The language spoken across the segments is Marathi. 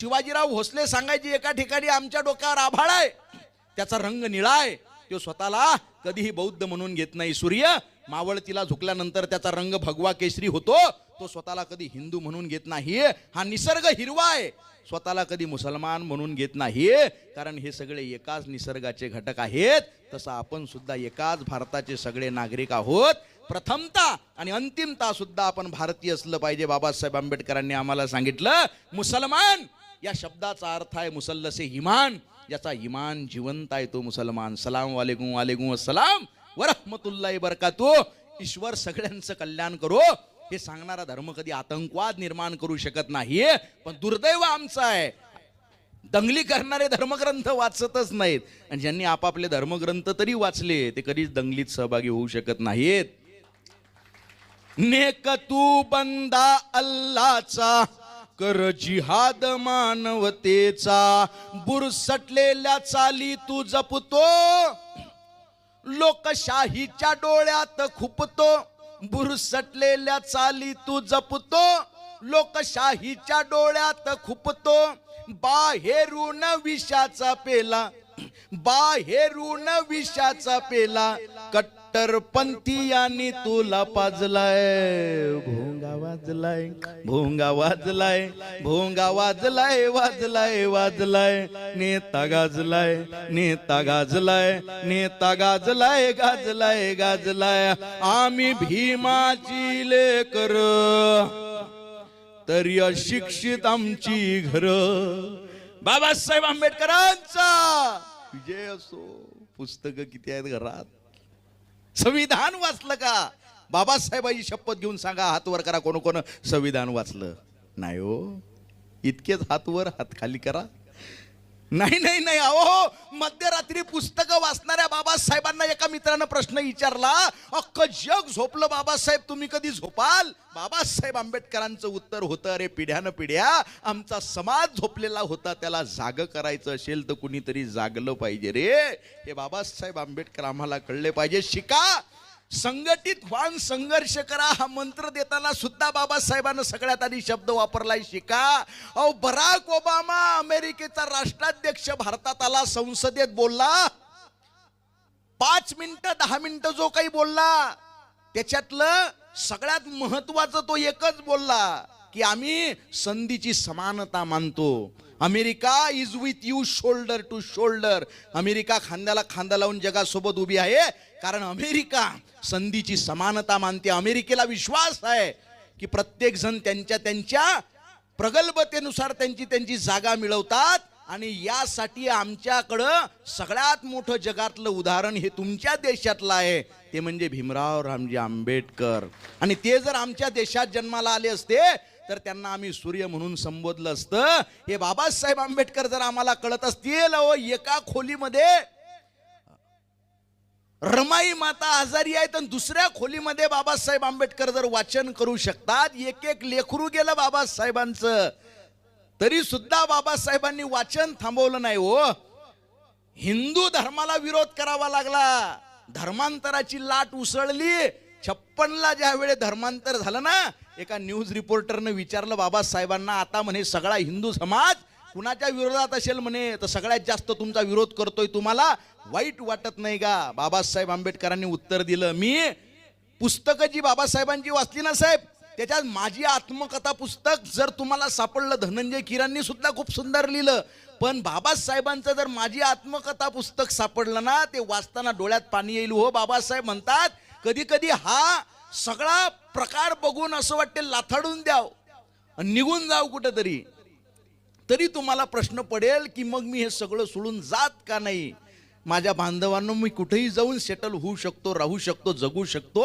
शिवाजीराव भोसले सांगायचे एका ठिकाणी आमच्या डोक्यावर आभाळ आहे. त्याचा रंग निळा आहे. तो स्वतःला कधीही बौद्ध म्हणून घेत नाही. सूर्य मावळतीला झुकल्यानंतर त्याचा रंग भगवा केसरी होतो. तो स्वतःला कधी हिंदू म्हणून घेत नाही. हा निसर्ग हिरवा आहे. स्वतःला कधी मुसलमान म्हणून घेत नाही. कारण हे सगळे एकाच निसर्गाचे घटक आहेत. तसं आपण सुद्धा एकाच भारताचे सगळे नागरिक आहोत. प्रथमता आणि अंतिमता सुद्धा आपण भारतीय असलं पाहिजे. बाबासाहेब आंबेडकरांनी आम्हाला सांगितलं मुसलमान या शब्दाचा अर्थ आहे मुसल्लसे इमान. याचा इमान जिवंत आहे तो मुसलमान. सलाम वालेकुम वालेकुम अस्सलाम. वरहमतुल्लाही बरकातो ईश्वर सगळ्यांचं कल्याण करो. हे सांगणारा धर्म कधी आतंकवाद निर्माण करू शकत नाही पण दुर्दैव आमचं आहे. दंगली करणारे धर्मग्रंथ वाचतच नाहीत. आणि ज्यांनी आपापले धर्मग्रंथ तरी वाचले ते कधीच दंगलीत सहभागी होऊ शकत नाहीत. नेक तू बंदा अल्लाचा. कर जिहाद मानवतेचा. बुरसटलेल्या चाली तू जपतो. लोकशाहीच्या डोळ्यात खुपतो. बुरसटलेल्या चाली तू जपतो. लोकशाहीच्या डोळ्यात खुपतो. बाहेरून विषाचा पेला. बाहेरून विषाचा पेला. कट कट्टरपंथीयांनी तुला पाजलाय. भोंगा वाजलाय भोंगा वाजलाय भोंगा वाजलाय वाजलाय वाजलाय. नेता गाजलाय नेता गाजलाय नेता गाजलाय गाजलाय गाजलाय. आम्ही भीमाची लेकर तरी अशिक्षित आमची घर. बाबासाहेब आंबेडकरांचा. विजय असो. पुस्तक किती आहेत घरात? संविधान वाचलं का? बाबासाहेबांची शपथ घेऊन सांगा हात वर करा कोण कोण? संविधान वाचलं. नाही हो. इतकेच हात वर हात खाली करा. नाही नाही नाही. अहो मध्यरात्री पुस्तकं वाचणाऱ्या बाबासाहेबांना एका मित्रानं प्रश्न विचारला अख्खं जग झोपलं बाबासाहेब तुम्ही कधी झोपाल? बाबासाहेब आंबेडकरांचं उत्तर होतं अरे पिढ्यानं पिढ्या आमचा समाज झोपलेला होता त्याला जाग करायचं असेल तर कुणीतरी जागलं पाहिजे रे. हे बाबासाहेब आंबेडकर आम्हाला कळले पाहिजे. शिका संघटित व्हान संघर्ष करा हा मंत्र देताना सुद्धा बाबासाहेबांना सगळ्यात आधी शब्द वापरलाय शिका. अहो बराक ओबामा अमेरिकेचा राष्ट्राध्यक्ष भारतात आला संसदेत बोलला. पाच मिनिटं दहा मिनिटं जो काही बोलला त्याच्यातलं सगळ्यात महत्वाचं तो एकच बोलला की आम्ही संधीची समानता मानतो. America is with you shoulder to shoulder America खांद्याला खांदा लावून जगासोबत उभी आहे. कारण अमेरिका संधीची समानता मानते. अमेरिकेला विश्वास आहे की प्रत्येक जण त्यांच्या त्यांच्या प्रगल्भतेनुसार त्यांची त्यांची जागा मिळवतात आणि यासाठी आमच्याकडं सगळ्यात मोठं जगातलं उदाहरण हे तुमच्या देशातलं आहे. ते म्हणजे भीमराव रामजी आंबेडकर. आणि ते जर आमच्या देशात जन्माला आले असते तर त्यांना आम्ही सूर्य म्हणून संबोधलं असतं. हे बाबासाहेब आंबेडकर जर आम्हाला कळत असतील अहो एका खोलीमध्ये रमाई माता आजारी आहे तर दुसऱ्या खोलीमध्ये बाबासाहेब आंबेडकर जर वाचन करू शकतात एक एक लेखरू गेलं बाबासाहेबांचं. तरी सुद्धा बाबासाहेबांनी वाचन थांबवलं नाही हो. हिंदू धर्माला विरोध करावा लागला. धर्मांतराची लाट उसळली. छप्पनला ज्या वेळे धर्मांतर झालं ना एका न्यूज रिपोर्टरनं विचारलं बाबासाहेबांना आता म्हणे सगळा हिंदू समाज कुणाच्या विरोधात असेल म्हणे? तर सगळ्यात जास्त तुमचा विरोध करतोय तुम्हाला. वाईट वाटत नाही का? बाबासाहेब आंबेडकरांनी उत्तर दिलं मी पुस्तकं जी बाबासाहेबांची वाचली ना साहेब त्याच्यात माझी आत्मकथा पुस्तक जर तुम्हाला सापडलं धनंजय किरांनी सुद्धा खूप सुंदर लिहिलं. पण बाबासाहेबांचं जर माझी आत्मकथा पुस्तक सापडलं ना ते वाचताना डोळ्यात पाणी येईल. हो बाबासाहेब म्हणतात कधी कधी हा सगळा प्रकार बघून असं वाटते लाथाडून द्याव आणि निघून जाव कुठंतरी. तरी तुम्हाला प्रश्न पडेल की मग मी हे सगळं सोडून जात का नाही? माझ्या बांधवांना मी कुठेही जाऊन सेटल होऊ शकतो राहू शकतो जगू शकतो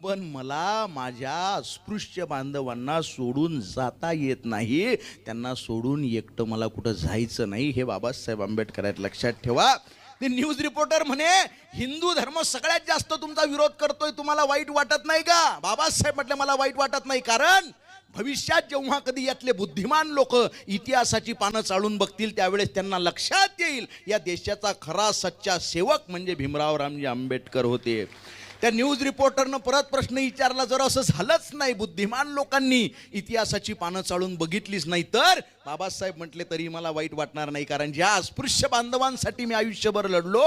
पण मला माझ्या अस्पृश्य बांधवांना सोडून जाता येत नाही. त्यांना सोडून एकटं मला कुठं जायचं नाही हे बाबासाहेब आंबेडकर आहेत लक्षात ठेवा. ते न्यूज रिपोर्टर म्हणे हिंदू धर्म सगळ्यात जास्त तुमचा विरोध करतोय तुम्हाला वाईट वाटत नाही का? बाबासाहेब म्हटले मला वाईट वाटत नाही कारण भविष्यात जेव्हा कधी यातले बुद्धिमान लोक इतिहासाची पानं चाळून बघतील त्यावेळेस त्यांना लक्षात येईल या देशाचा खरा सच्चा सेवक म्हणजे भीमराव रामजी आंबेडकर होते. त्या न्यूज रिपोर्टरनं परत प्रश्न विचारला जर असं झालंच नाही बुद्धिमान लोकांनी इतिहासाची पानं चाळून बघितलीच नाही तर बाबासाहेब म्हटले तरी मला वाईट वाटणार नाही कारण ज्या अस्पृश्य बांधवांसाठी मी आयुष्यभर लढलो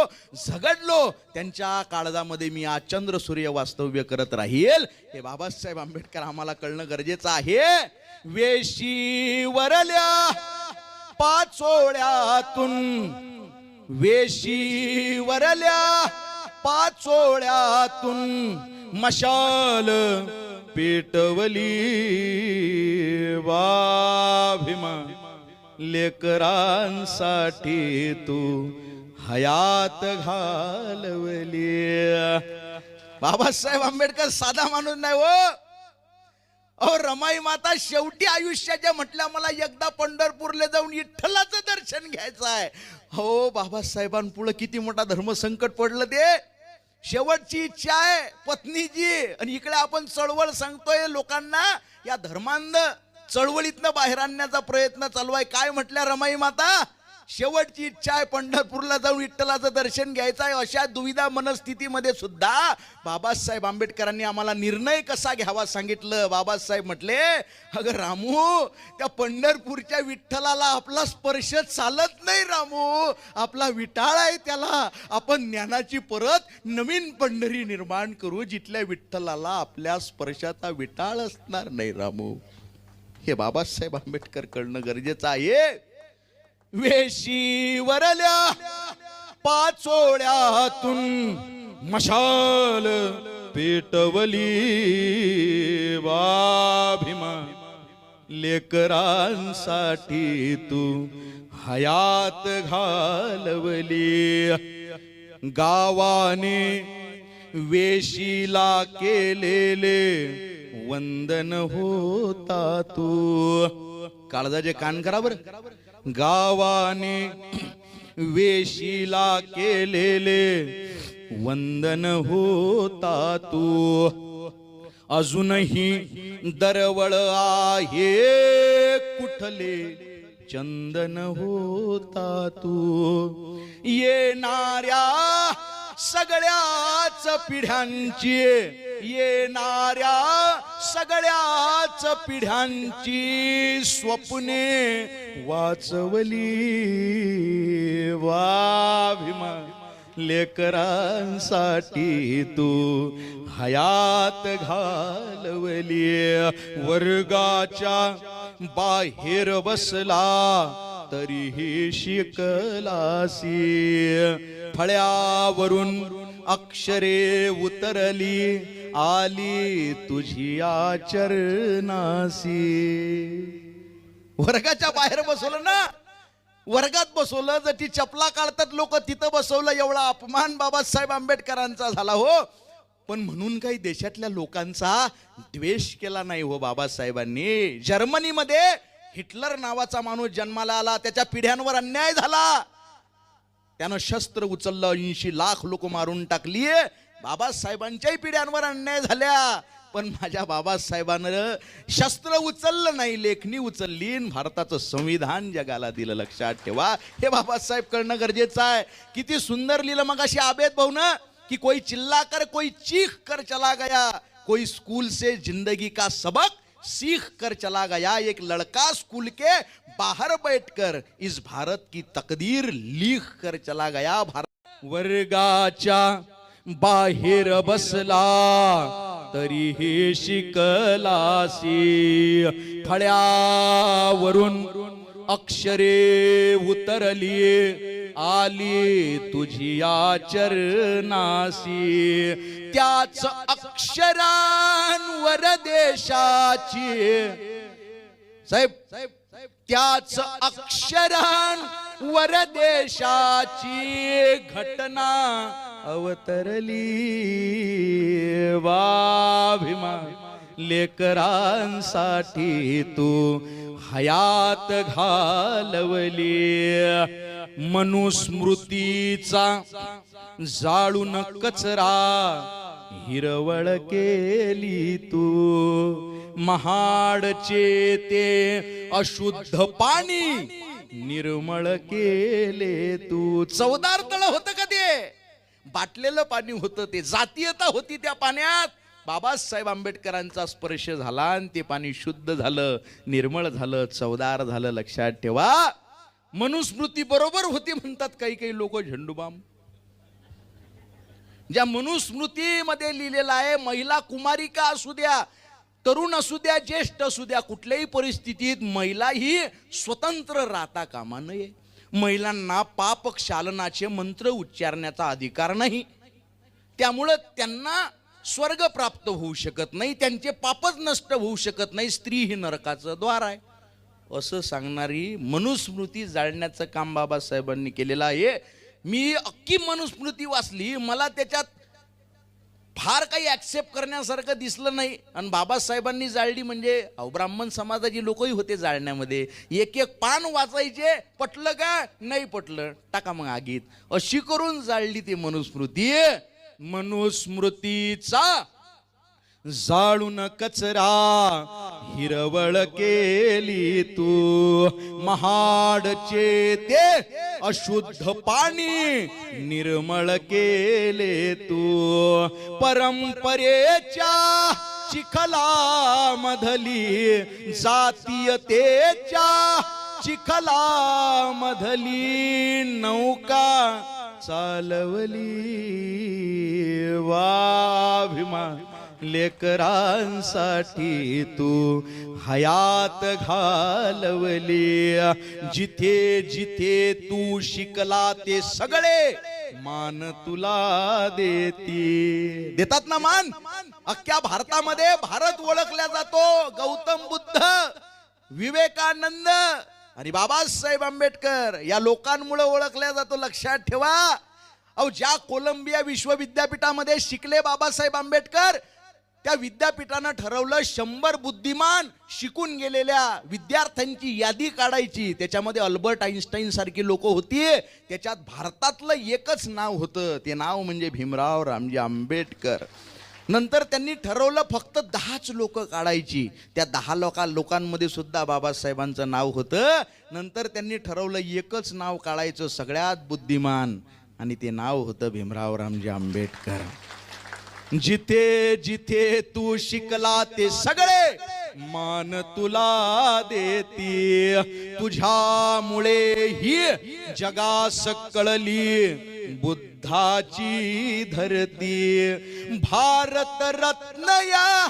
झगडलो त्यांच्या काळजामध्ये मी आज चंद्र सूर्य वास्तव्य करत राहील. हे बाबासाहेब आंबेडकर आम्हाला कळणं गरजेचं आहे. वेशी वरल्या पाचोळ्यातून वेशी वरल्या पाचोळ्यातून मशाल पेटवली. वाभिमा लेकरांसाठी तू हयात घालवली. बाबासाहेब आंबेडकर साधा माणूस नाही हो. अहो रमाई माता शेवटी आयुष्याच्या म्हटल्या मला एकदा पंढरपूरला जाऊन विठ्ठलाचं दर्शन घ्यायचं आहे. हो बाबासाहेबांपुढं किती मोठा धर्मसंकट पडलं ते. शेवटची इच्छा आहे पत्नीची. आणि इकडे आपण चळवळ सांगतोय लोकांना या धर्मांध चळवळीतनं बाहेर आणण्याचा प्रयत्न चालू आहे. काय म्हटल्या रमाई माता? शेवटची इच्छा आहे पंढरपूरला जाऊन विठ्ठलाचं दर्शन घ्यायचं आहे अशा दुविधा मनस्थितीमध्ये सुद्धा बाबासाहेब आंबेडकरांनी आम्हाला निर्णय कसा घ्यावा सांगितलं? बाबासाहेब म्हटले अगं रामू त्या पंढरपूरच्या विठ्ठलाला आपला स्पर्श चालत नाही रामू. आपला विटाळ आहे त्याला. आपण ज्ञानाची परत नवीन पंढरी निर्माण करू जिथल्या विठ्ठलाला आपल्या स्पर्शाचा विटाळ असणार नाही रामू. हे बाबासाहेब आंबेडकर कळणं गरजेचं आहे. वेशी वरल्या पाचोळ्यातून मशाल पेटवली वाभिमा लेकरांसाठी तू हयात घालवली. गावाने वेशीला केलेले वंदन होता तू. काळजाचे कान करा बरं. गावाने वेशीला केलेले वंदन होता तू. अजूनही दरवळ आहे कुठले चंदन होता तू. येणाऱ्या सगळ्याच पिढ्यांची येणाऱ्या सगळ्या पाच पिढ्यांची स्वप्ने वाचवली. वाभिमा लेकरांसाठी तू हयात घालवली. वर्गाच्या बाहेर बसला तरीही शिकलासी. फळ्यावरून अक्षरे उतरली आली तुझी आचरणासी. वर्गाच्या बाहेर बसवलं ना? वर्गात बसवलं जर ती चपला काढतात लोक तिथं बसवलं एवढा अपमान बाबासाहेब आंबेडकरांचा झाला हो. पण म्हणून काही देशातल्या लोकांचा द्वेष केला नाही हो बाबासाहेबांनी जर्मनीमध्ये हिटलर नावाचा माणूस जन्माला आला त्याच्या पिढ्यांवर अन्याय झाला. त्यानं शस्त्र उचललं ऐंशी लाख लोक मारून टाकली बाबासाहेबांच्याही पिढ्यांवर अन्याय झाल्या. पण माझ्या बाबासाहेबानं शस्त्र उचललं नाही लेखणी उचलली. भारताचं संविधान जगाला दिलं. लक्षात ठेवा. हे बाबासाहेब करणं गरजेचं आहे. किती सुंदर लिहिलं मग अशी आबेद भाऊ ना की कोई चिल्ला कर कोई चीख कर चला गया. कोई स्कूल से जिंदगी का सबक सीख कर चला गया. एक लड़का स्कूल के बाहर बैठकर इस भारत की तकदीर लिख कर चला गया. भारत वर्गाच्या बाहेर बसला तरीही शिकलासी. फळ्यावरून अक्षरे उतरली आली तुझी चरणासी त्याच अक्षरांवर देशाची. साहेब त्याच अक्षरांवर देशाची घटना अवतरली. वाभिमा लेकरांसाठी तू हयात घालवली. मनुस्मृतीचा जाळून कचरा हिरवळ केली तू. महाडचे ते अशुद्ध पाणी निर्मळ केले तू. चौदार तळ होत का ते? बाटलेलं पाणी होतं ते जातीयता होती त्या पाण्यात. बाबासाहेब आंबेडकरांचा स्पर्श झाला आणि ते पाणी शुद्ध झालं निर्मळ झालं चवदार झालं लक्षात ठेवा. मनुस्मृती बरोबर होती म्हणतात काही काही लोक झेंडूबाम ज्या मनुस्मृतीमध्ये लिहिलेलं आहे महिला कुमारिका असू द्या तरुण असू द्या ज्येष्ठ असू द्या कुठल्याही परिस्थितीत महिला ही स्वतंत्र राहता कामा नये. महिलांना पाप क्षालनाचे मंत्र उच्चारण्याचा अधिकार नाही. त्यामुळं त्यांना स्वर्ग प्राप्त होऊ शकत नाही त्यांचे पापच नष्ट होऊ शकत नाही स्त्री ही नरकाचं द्वार आहे. असं सांगणारी मनुस्मृती जाळण्याचं काम बाबासाहेबांनी केलेलं आहे. मी अख्खी मनुस्मृती वाचली मला त्याच्यात फार काही ऍक्सेप्ट करण्यासारखं दिसलं नाही. आणि बाबासाहेबांनी जाळली म्हणजे अहो ब्राह्मण समाजाची लोकही होते जाळण्यामध्ये. एक एक पान वाचायचे पटलं का? नाही पटलं. टाका मग आगीत. अशी करून जाळली ती मनुस्मृती. मनुस्मृतीचा जाळून कचरा हिरवळ केली तू. महाडचे ते अशुद्ध पाणी निर्मळ केले तू. परंपरेच्या चिखला मधली जातीयतेच्या चिखला मधली नौका चालवली. वाभिमा लेकरांसाठी तू हयात घालवली. जिथे जिथे तू शिकला ते सगळे मान तुला देती. देतात ना मान? अख्ख्या भारतामध्ये भारत ओळखला जातो. गौतम बुद्ध विवेकानंद आणि बाबासाहेब आंबेडकर या लोकांमुळे ओळखल्या जातो. लक्षात ठेवा. अहो ज्या कोलंबिया विश्वविद्यापीठामध्ये शिकले बाबासाहेब आंबेडकर त्या विद्यापीठानं ठरवलं शंभर बुद्धिमान शिकून गेलेल्या विद्यार्थ्यांची यादी काढायची. त्याच्यामध्ये अल्बर्ट आईन्स्टाईन सारखी लोक होती. त्याच्यात भारतातलं एकच नाव होतं. ते नाव म्हणजे भीमराव रामजी आंबेडकर. नंतर त्यांनी ठरवलं फक्त दहाच लोक काढायची. त्या दहा लोका लोकांमध्ये सुद्धा बाबासाहेबांचं नाव होतं. नंतर त्यांनी ठरवलं एकच नाव काढायचं सगळ्यात बुद्धिमान. आणि ते नाव होतं भीमराव रामजी आंबेडकर. जिथे जिथे तू शिकला ते सगळे मान तुला देती. तुझ्यामुळे ही जगास कळली बुद्धाची धरती. भारत रत्न या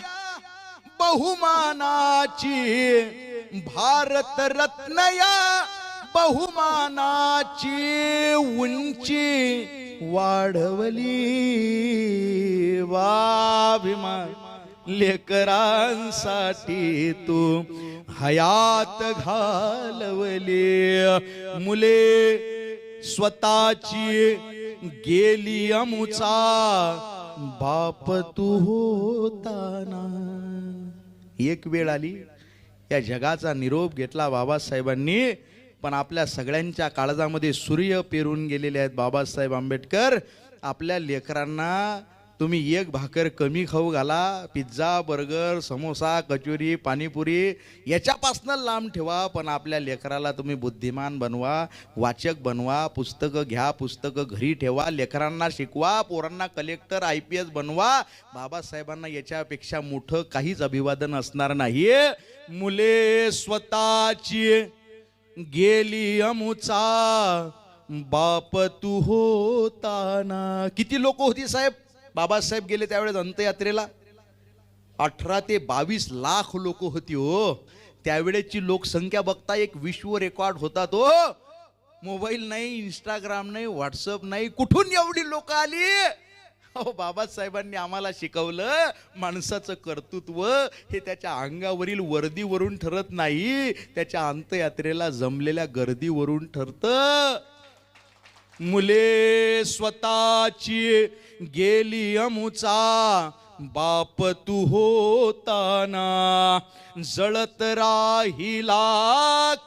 बहुमानाची भारत रत्न या बहुमानाची उंची वाढवली. वा लेकरांसाठी तू हयात घालवली. मुले स्वतःची गेली अमुचा. बाप तू होताना. एक वेळ आली. या जगाचा निरोप घेतला बाबासाहेबांनी. पण आपल्या सगळ्यांच्या काळजामध्ये सूर्य पेरून गेलेले आहेत बाबासाहेब आंबेडकर. आपल्या लेकरांना तुम्ही एक भाकर कमी खाऊ घाला पिझ्झा बर्गर समोसा कचोरी पाणीपुरी याच्यापासनं लांब ठेवा पण आपल्या लेकराला तुम्ही बुद्धिमान बनवा वाचक बनवा पुस्तकं घ्या पुस्तकं घरी ठेवा लेकरांना शिकवा पोरांना कलेक्टर आय पी एस बनवा. बाबासाहेबांना याच्यापेक्षा मोठं काहीच अभिवादन असणार नाही. मुले स्वतःची गेली अमुचा बाप तू होताना. किती लोक होती साहेब? बाबासाहेब गेले त्यावेळेस अंतयात्रेला अठरा ते बावीस लाख लोक होती हो. त्यावेळेची लोकसंख्या बघता एक विश्व रेकॉर्ड होता तो. मोबाईल नाही इंस्टाग्राम नाही व्हॉट्सअप नाही कुठून एवढी लोक आली? अहो बाबासाहेबांनी आम्हाला शिकवलं माणसाचं कर्तृत्व हे त्याच्या अंगावरील वर्दीवरून ठरत नाही त्याच्या अंतयात्रेला जमलेल्या गर्दीवरून ठरतं. मुले स्वतःची गेली अमुचा बाप तू होताना जळत राहिला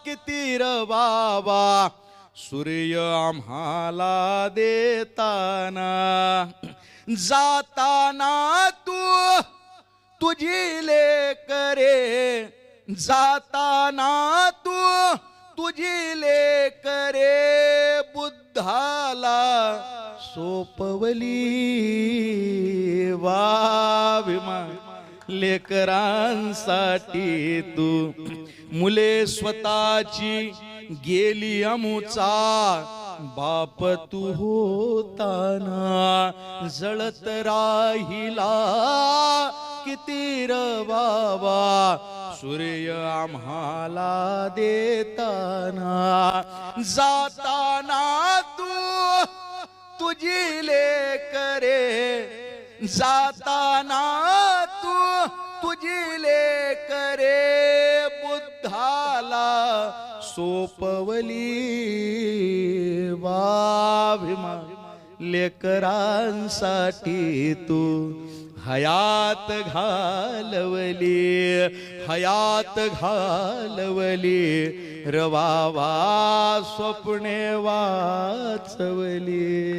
किती र बाबा सूर्य आम्हाला देताना. जाताना तू तुझी लेकरे जाताना तू तुझी लेकरे बुद्धाला सोपवली. वा लेकरांसाठी तू मुले स्वतःची गेली अमुचा. बाप तू होताना जळत राहिला. किती र बाबा सूर्य आम्हाला देताना. जाताना तू तुझी लेकरे जाताना सोपवली. वाभिमा लेकरांसाठी तू हयात घालवली. हयात घालवली. रवावा स्वप्ने वाचवली.